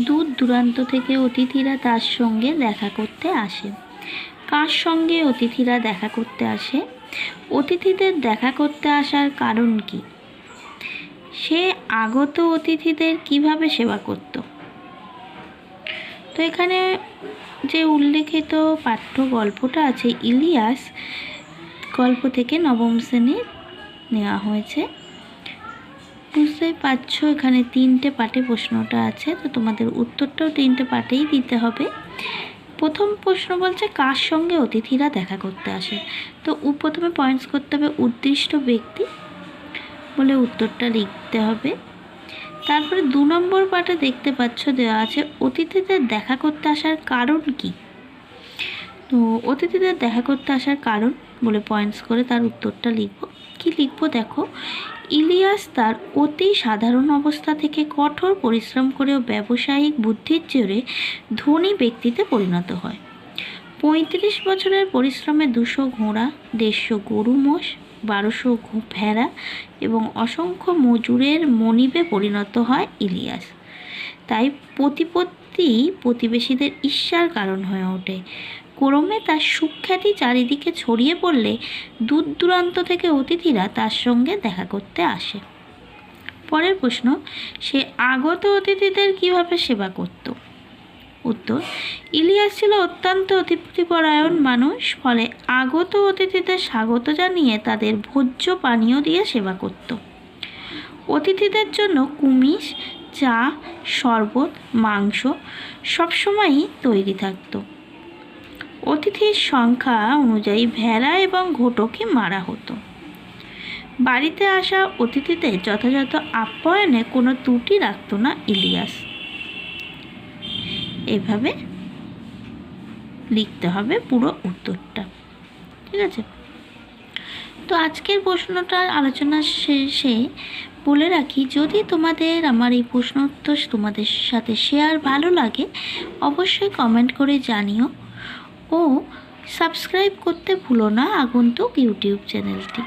দূর দূরান্ত থেকে অতিথিরা তার সঙ্গে দেখা করতে আসে। কার সঙ্গে অতিথিরা দেখা করতে আসে? অতিথিদের দেখা করতে আসার কারণ কি? সে আগত অতিথিদের কীভাবে সেবা করত? তো এখানে যে উল্লেখিত পাঠ্য গল্পটা আছে, ইলিয়াস, গল্প থেকে নবম শ্রেণির নেওয়া হয়েছে। বুঝতেই পারছ এখানে তিনটে পাটে প্রশ্নটা আছে, তো তোমাদের উত্তরটাও তিনটে পাটেই দিতে হবে। প্রথম প্রশ্ন বলছে, কার সঙ্গে অতিথিরা দেখা করতে আসে? তো প্রথমে পয়েন্টস করতে হবে উদ্দিষ্ট ব্যক্তি বলে উত্তরটা লিখতে হবে। তারপরে দু নম্বর পাটে দেখতে পাচ্ছ দেওয়া আছে, অতিথিদের দেখা করতে আসার কারণ কি? তো অতিথিদের দেখা করতে আসার কারণ বলে পয়েন্টস করে তার উত্তরটা লিখব। কি লিখব দেখো? ইলিয়াস তার অতি সাধারণ অবস্থা থেকে কঠোর পরিশ্রম করেও ব্যবসায়িক বুদ্ধির জোরে ধনী ব্যক্তিতে পরিণত হয়। পঁয়ত্রিশ বছরের পরিশ্রমে দুশো ঘোড়া, দেড়শো গরু মোষ, বারোশো ভেড়া এবং অসংখ্য মজুরের মনিবে পরিণত হয় ইলিয়াস। তাই প্রতিপত্তি প্রতিবেশীদের ঈর্ষার কারণ হয়ে ওঠে। ক্রমে তার সুখ্যাতি চারিদিকে ছড়িয়ে পড়লে দূর দূরান্ত থেকে অতিথিরা তার সঙ্গে দেখা করতে আসে। পরের প্রশ্ন, সে আগত অতিথিদের কীভাবে সেবা করত? উত্তর, ইলিয়াস ছিল অত্যন্ত অতিথিপরায়ণ মানুষ, ফলে আগত অতিথিদের স্বাগত জানিয়ে তাদের ভোজ্য পানীয় দিয়ে সেবা করত। অতিথিদের জন্য কুমিশ চা, শরবত, মাংস সবসময়ই তৈরি থাকতো। অতিথির সংখ্যা অনুযায়ী ভেড়া এবং ঘোটকে মারা হতো। বাড়িতে আসা অতিথিদের যথাযথ আপ্যায়নে কোনো ত্রুটি রাখতো না ইলিয়াস। এভাবে লিখতে হবে পুরো উত্তরটা। ঠিক আছে? তো আজকের প্রশ্নটার আলোচনা শেষে বলে রাখি, যদি তোমাদের আমার এই প্রশ্ন উত্তর তোমাদের সাথে শেয়ার ভালো লাগে, অবশ্যই কমেন্ট করে জানিও। ও সাবস্ক্রাইব করতে ভুলো না আগন্তুক ইউটিউব চ্যানেলটি